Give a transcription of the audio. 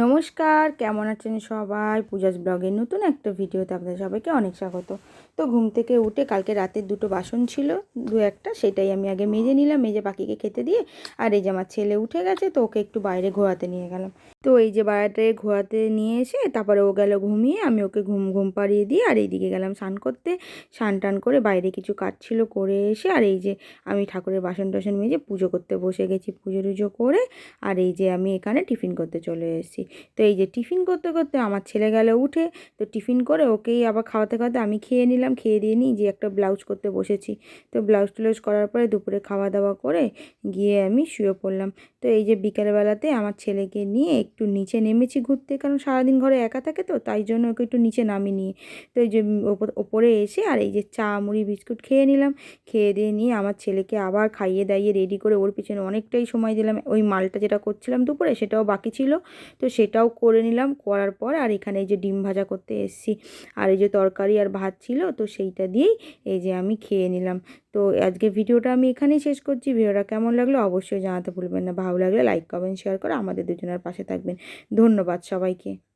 নমস্কার, কেমন আছেন সবাই? পূজাস ব্লগের নতুন একটা ভিডিওতে আপনাদের সবাইকে অনেক স্বাগত। তো ঘুম থেকে উঠে কালকে রাতের দুটো বাসন ছিল, দু একটা, সেটাই আমি আগে মেজে নিলাম, মেজে পাখিকে খেতে দিয়ে, আর এই যে আমার ছেলে উঠে গেছে, তো ওকে একটু বাইরে ঘোরাতে নিয়ে গেলাম। তো এই যে বাইরে ঘোরাতে নিয়ে এসে তারপরে ও গেল ঘুমিয়ে, আমি ওকে ঘুম ঘুম পাড়িয়ে দিয়ে আর এইদিকে গেলাম স্নান করতে। স্নান টান করে বাইরে কিছু কাজ ছিল করে এসে, আর এই যে আমি ঠাকুরের বাসন টাসন মেজে পুজো করতে বসে গেছি, পুজো টুজো করে, আর এই যে আমি এখানে টিফিন করতে চলে এসেছি। তো এই যে টিফিন করতে করতে আমার ছেলে গেল উঠে, তো টিফিন করে ওকেই আবার খাওয়াতে খাওয়াতে আমি খেয়ে নিলাম, খেয়ে দিয়ে নিই যে একটা ব্লাউজ করতে বসেছি। তো ব্লাউজ ট্লাউজ করার পরে দুপুরে খাওয়া দাওয়া করে গিয়ে আমি শুয়ে পড়লাম। তো এই যে বিকেলবেলাতে আমার ছেলেকে নিয়ে একটু নিচে নেমেছি ঘুরতে, কারণ সারাদিন ঘরে একা থাকে তো, তাই জন্য ওকে একটু নিচে নামিয়ে নিয়ে। তো এই যে ওপরে এসে আর এই যে চা, মুড়ি, বিস্কুট খেয়ে নিলাম। খেয়ে দিয়ে নিয়ে আমার ছেলেকে আবার খাইয়ে দাইয়ে রেডি করে ওর পিছনে অনেকটাই সময় দিলাম। ওই মালটা যেটা করছিলাম দুপুরে সেটাও বাকি ছিল। তো সেটাও করে নিলাম। করার পর আর এখানে এই যে ডিম ভাজা করতে এসেছি, আর এই যে তরকারি আর ভাত ছিল, তো সেইটা দিয়েই এই যে আমি খেয়ে নিলাম। তো আজকে ভিডিওটা আমি এখানেই শেষ করছি। ভিডিওটা কেমন লাগল অবশ্যই জানাতে ভুলবেন না। ভালো লাগলে লাইক, কমেন্ট, শেয়ার করে আমাদের দুজনের পাশে থাকবেন। ধন্যবাদ সবাইকে।